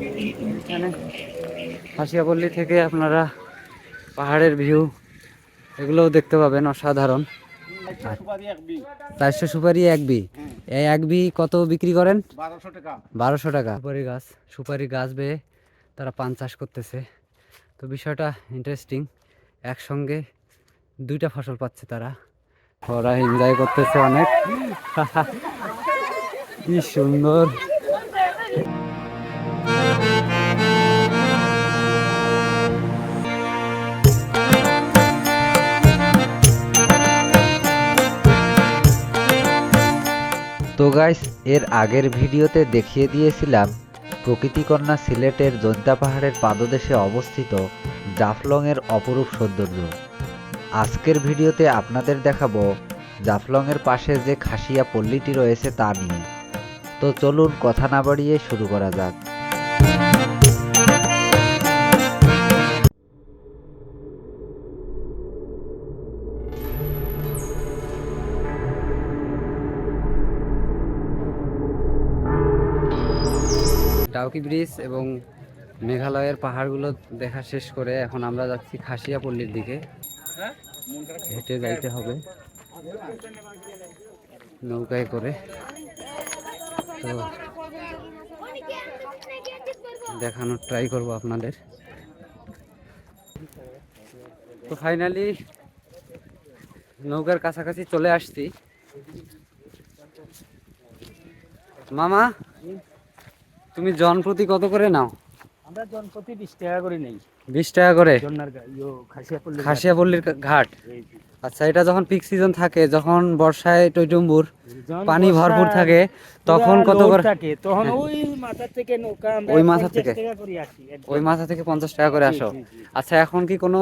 এখানে হাসিয়াপল্লি থেকে আপনারা পাহাড়ের ভিউ এগুলোও দেখতে পাবেন অসাধারণ। চারশো সুপারি এক বি। এই এক বি কত বিক্রি করেন? বারোশো টাকা। বারোশো টাকা। সুপারি গাছ সুপারি গাছ বেয়ে তারা পান চাষ করতেছে। তো বিষয়টা ইন্টারেস্টিং একসঙ্গে দুইটা ফসল পাচ্ছে তারা। ওরা এনজয় করতেছে অনেক। কি সুন্দর। তো গাইস এর আগের ভিডিওতে দেখিয়ে দিয়েছিলাম, প্রকৃতিকন্যা সিলেটের জৈন্তা পাহাড়ের পাদদেশে অবস্থিত জাফলংয়ের অপরূপ সৌন্দর্য। আজকের ভিডিওতে আপনাদের দেখাবো জাফলংয়ের পাশে যে খাসিয়া পল্লীটি রয়েছে তা নিয়ে। তো চলুন কথা না বাড়িয়ে শুরু করা যাক। ডাউকি ব্রিজ এবং মেঘালয়ের পাহাড়গুলো দেখা শেষ করে এখন আমরা যাচ্ছি খাসিয়া পল্লীর দিকে। হেঁটে যাইতে হবে। নৌকায় করে। তো দেখানোর ট্রাই করব আপনাদের। তো ফাইনালি নৌকার কাছাকাছি চলে আসছি। মামা তুমি জন প্রতি কত করে নাও? আমরা জনপ্রতি বিশ টাকা করে নেই। বিশ টাকা করে? জন্নার খাসিয়া পল্লী খাসিয়াপল্লির ঘাট। আচ্ছা এটা যখন পিক সিজন থাকে যখন বর্ষায় টৈটুম্বুর পানি ভরপুর থাকে তখন কত করে থাকে তখন ওই মাথা থেকে নৌকা আমরা ওই মাথা থেকে? ওই মাথা থেকে পঞ্চাশ টাকা করে আসো। আচ্ছা এখন কি কোনো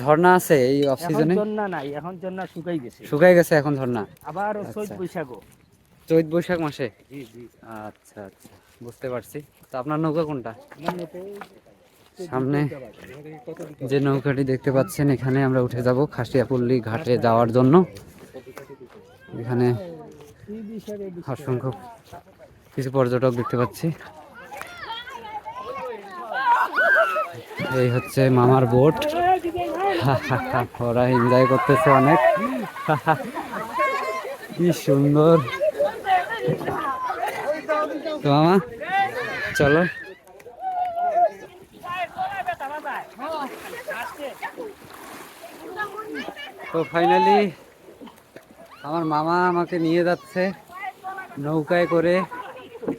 ঝর্ণা আছে এই অফ সিজনে জন্না নাই এখন জন্না শুকাই গেছে। শুকাই গেছে এখন ঝর্ণা। আবার চৈত বৈশাখ চৈত বৈশাখ মাসে? জি জি। আচ্ছা আচ্ছা। বুঝতে পারছি। তো আপনার নৌকা কোনটা? সামনে যে নৌকাটি দেখতে পাচ্ছেন এখানে আমরা উঠে যাব খাসিয়াপল্লী ঘাটে যাওয়ার জন্য। এখানে অসংখ্য কিছু পর্যটক দেখতে পাচ্ছি। এই হচ্ছে মামার বোট। ওরা এনজয় করতেছে অনেক। কি সুন্দর। তো মামা চলো। তো ফাইনালি আমার মামা আমাকে নিয়ে যাচ্ছে নৌকায় করে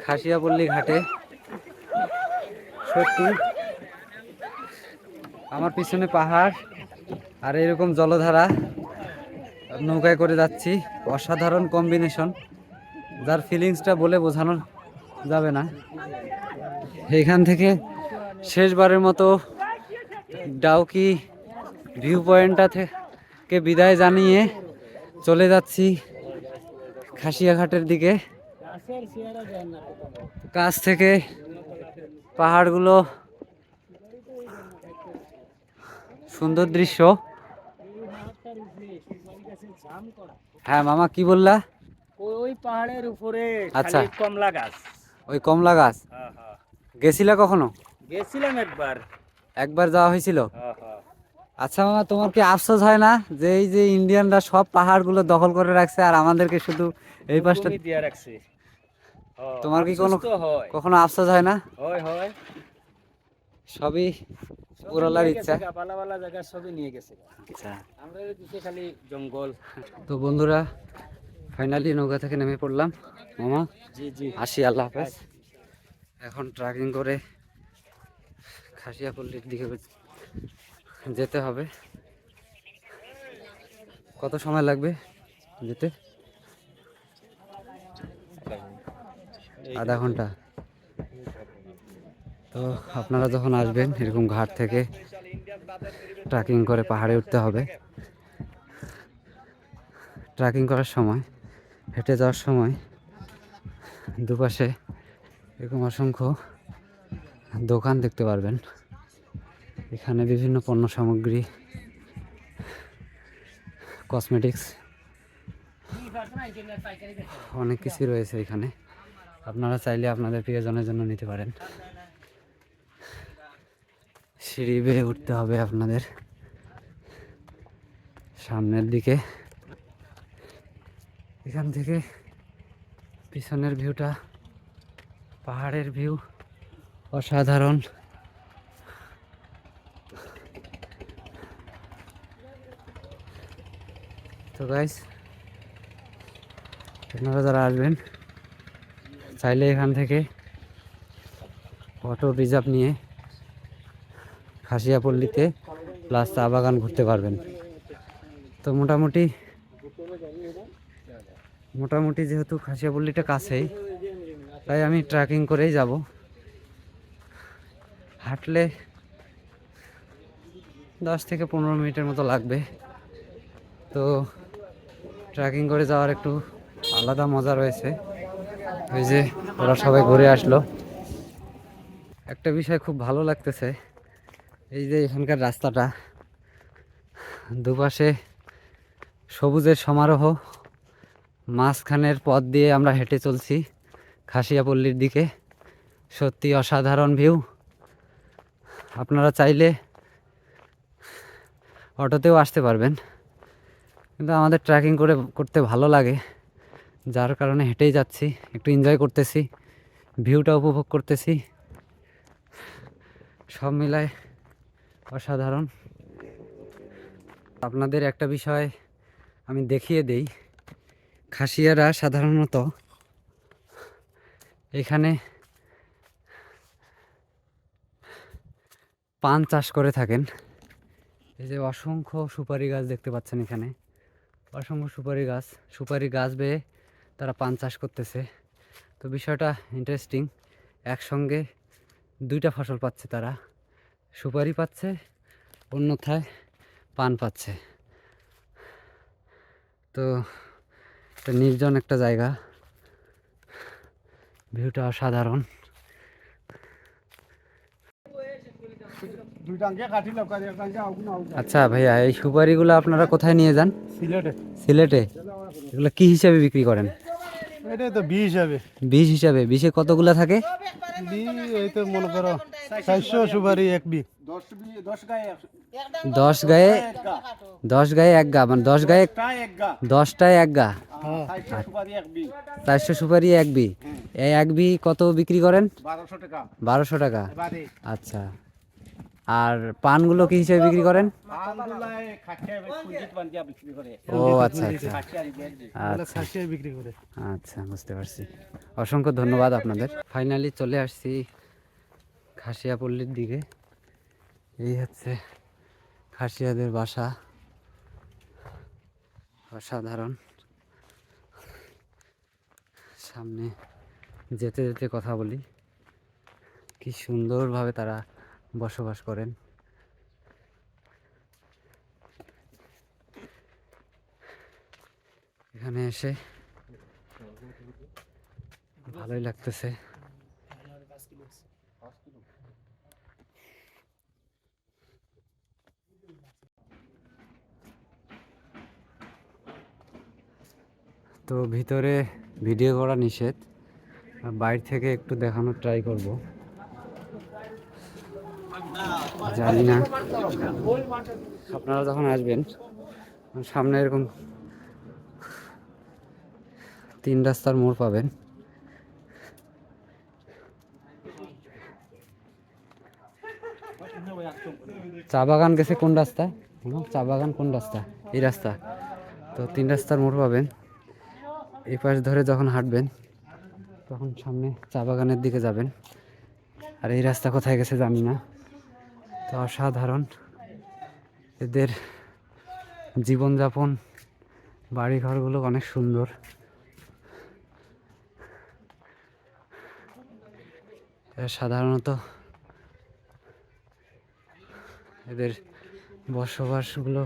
খাসিয়াপল্লী ঘাটে। সত্যি, আমার পিছনে পাহাড় আর এরকম জলধারা। নৌকায় করে যাচ্ছি, অসাধারণ কম্বিনেশন যার ফিলিংসটা বলে বোঝানো যাবে না। এইখান থেকে শেষবারের মতো ডাউকি ভিউ পয়েন্টটা থেকে বিদায় জানিয়ে চলে যাচ্ছি খাসিয়াঘাটের দিকে। কাছ থেকে পাহাড়গুলো সুন্দর দৃশ্য। হ্যাঁ মামা কি বললা? ওই পাহাড়ের উপরে আচ্ছা। কমলা গাছ। ওই কমলা গাছ? হ্যাঁ হ্যাঁ। গেছিলা কখনো? গেছিলাম একবার। একবার যাওয়া হয়েছিল? হ্যাঁ হ্যাঁ আচ্ছা মামা তোমার কি আফসোস হয় না যে এই যে ইন্ডিয়ানরা সব পাহাড়গুলো দখল করে রাখছে আর আমাদেরকে শুধু এই পাশটা দিয়া রাখছে। তোমার কি কোনো- কখনো আফসোস হয় না? হয় হয়। সবই সবই ইচ্ছা। জায়গা সবই নিয়ে গেছে আচ্ছা। আমরা দিকে খালি জঙ্গল। তো বন্ধুরা ফাইনালি নৌকা থেকে নেমে পড়লাম। মামা জি জি। আসি আল্লাহ হাফেজ। এখন ট্রাকিং করে খাসিয়াপল্লির দিকে যেতে হবে। কত সময় লাগবে যেতে? আধা ঘণ্টা। তো আপনারা যখন আসবেন, এরকম ঘাট থেকে ট্রাকিং করে পাহাড়ে উঠতে হবে। ট্রাকিং করার সময়, হেঁটে যাওয়ার সময় দুপাশে এরকম অসংখ্য দোকান দেখতে পারবেন। এখানে বিভিন্ন পণ্য সামগ্রী কসমেটিক্স অনেক কিছু রয়েছে এখানে। আপনারা চাইলে আপনাদের প্রিয়জনের জন্য নিতে পারেন। সিঁড়ি বেয়ে উঠতে হবে আপনাদের। সামনের দিকে, এখান থেকে পিছনের ভিউটা পাহাড়ের ভিউ অসাধারণ। তো গাইস আপনারা যারা আসবেন, চাইলে এখান থেকে অটো রিজার্ভ নিয়ে খাসিয়াপল্লিতে প্লাস চা বাগান ঘুরতে পারবেন। তো মোটামুটি মোটামুটি যেহেতু খাসিয়াপল্লিটা কাছেই তাই আমি ট্রেকিং করেই যাব। হাঁটলে দশ থেকে পনেরো মিনিটের মতো লাগবে। তো ট্রেকিং করে যাওয়ার একটু আলাদা মজা রয়েছে। ওই যে ওরা সবাই ঘুরে আসলো। একটা বিষয় খুব ভালো লাগতেছে, এই যে এখানকার রাস্তাটা। দুপাশে সবুজের সমারোহ, মাঝখানের পথ দিয়ে আমরা হেঁটে চলছি। খাসিয়াপল্লির দিকে। সত্যি অসাধারণ ভিউ। আপনারা চাইলে অটোতেও আসতে পারবেন। কিন্তু আমাদের ট্রেকিং করে, করতে ভালো লাগে। যার কারণে হেঁটেই যাচ্ছি, একটু এনজয় করতেছি, ভিউটা উপভোগ করতেছি। সব মিলায় অসাধারণ। আপনাদের একটা বিষয় আমি দেখিয়ে দেই। খাসিয়ারা সাধারণত এখানে পান চাষ করে থাকেন। এই যে অসংখ্য সুপারি গাছ দেখতে পাচ্ছেন এখানে। অসংখ্য সুপারি গাছ। সুপারি গাছ বেয়ে তারা পান চাষ করতেছে। তো বিষয়টা ইন্টারেস্টিং একসঙ্গে দুইটা ফসল পাচ্ছে তারা। সুপারি পাচ্ছে, অন্যথায় পান পাচ্ছে। তো এটা নির্জন একটা জায়গা। ভিউটা অসাধারণ। আচ্ছা ভাইয়া এই সুপারিগুলো আপনারা কোথায় নিয়ে যান? সিলেটে। সিলেটে? এগুলো কি হিসাবে বিক্রি করেন? এটাই তো বি হিসাবে বীজ হিসাবে বিষে কতগুলা থাকে? বি এই তো মনে করো চারশো সুপারি এক বি। দশ গায়ে দশ গায়ে এক। গা দশ গায়ে এক গা মানে দশ গায়ে দশটায় এক গা। চারশো সুপারি এক বি। এক বি। এই এক বি কত বিক্রি করেন? বারোশো টাকা। বারোশো টাকা। আচ্ছা। আর পানগুলো কি হিসেবে বিক্রি করেন? ও আচ্ছা আচ্ছা। আচ্ছা। খাসিয়ায় বিক্রি করে। আচ্ছা বুঝতে পারছি। অসংখ্য ধন্যবাদ আপনাদের। ফাইনালি চলে আসছি খাসিয়াপল্লির দিকে। এই হচ্ছে খাসিয়াদের বাসা। অসাধারণ। সামনে যেতে যেতে কথা বলি। কি সুন্দরভাবে তারা বসবাস করেন। এখানে এসে ভালোই লাগতেছে। তো ভিতরে ভিডিও করা নিষেধ। বাইরে থেকে একটু দেখানোর ট্রাই করব। জানি না। আপনারা যখন আসবেন, সামনে এরকম তিন রাস্তার মোড় পাবেন। চা বাগান গেছে কোন রাস্তা? চা বাগান কোন রাস্তা? এই রাস্তা। তো তিন রাস্তার মোড় পাবেন। এই পাশ ধরে যখন হাঁটবেন, তখন সামনে চা বাগানের দিকে যাবেন। আর এই রাস্তা কোথায় গেছে জানি না। তো অসাধারণ। এদের জীবনযাপন, বাড়িঘরগুলো অনেক সুন্দর। সাধারণত এদের বসবাসগুলো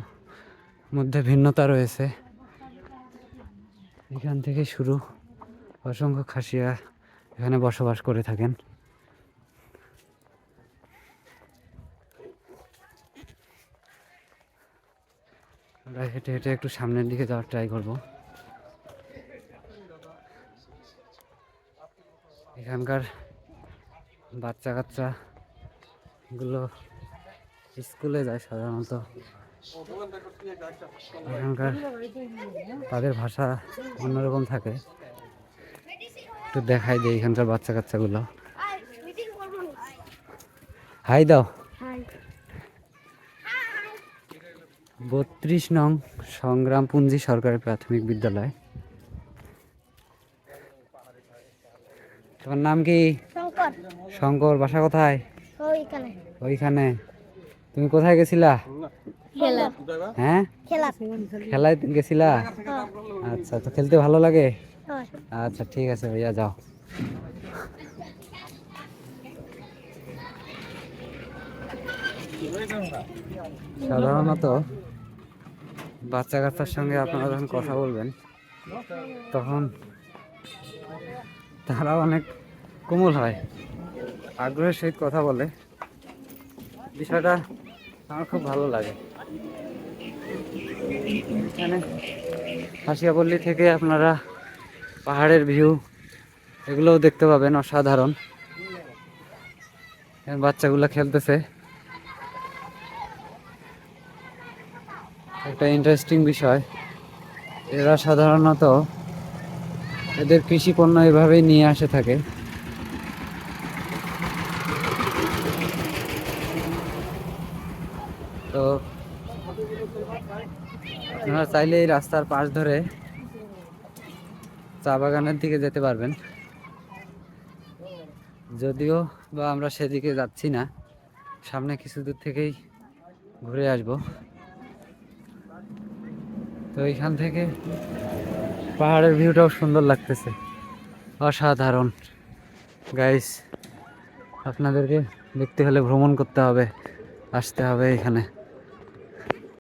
মধ্যে ভিন্নতা রয়েছে। এখান থেকে শুরু। অসংখ্য খাসিয়া এখানে বসবাস করে থাকেন। আমরা হেঁটে হেঁটে একটু সামনের দিকে যাওয়ার ট্রাই করব। এখানকার বাচ্চা কাচ্চা গুলো স্কুলে যায় সাধারণত। এখানকার তাদের ভাষা অন্যরকম থাকে। একটু দেখাই দিই এখানকার বাচ্চা কাচ্চাগুলো হাই দাও। বত্রিশ নং সংগ্রাম পুঞ্জি সরকারি প্রাথমিক বিদ্যালয়। তোমার নাম কি? শঙ্কর। বাসা কোথায়? ওইখানে। তুমি কোথায় গেছিলা? হ্যাঁ? খেলা। খেলায় গেছিলা? আচ্ছা তো খেলতে ভালো লাগে? আচ্ছা ঠিক আছে ভাইয়া যাও। সাধারণত বাচ্চা কাচ্চার সঙ্গে আপনারা যখন কথা বলবেন, তখন তারা অনেক কোমল হয়, আগ্রহের সহিত কথা বলে। বিষয়টা আমার খুব ভালো লাগে। এখানে হাসিয়াপল্লি থেকে আপনারা পাহাড়ের ভিউ, এগুলোও দেখতে পাবেন, অসাধারণ। বাচ্চাগুলো খেলতেছে। একটা ইন্টারেস্টিং বিষয়। এরা সাধারণত এদের কৃষি পণ্য এভাবেই নিয়ে আসে থাকে। তো আপনারা চাইলে এই রাস্তার পাশ ধরে চা বাগানের দিকে যেতে পারবেন। যদিও বা আমরা সেদিকে যাচ্ছি না, সামনে কিছু দূর থেকেই ঘুরে আসব। তো এইখান থেকে পাহাড়ের ভিউটাও সুন্দর লাগতেছে। অসাধারণ। গাইস আপনাদেরকে দেখতে হলে ভ্রমণ করতে হবে, আসতে হবে এখানে।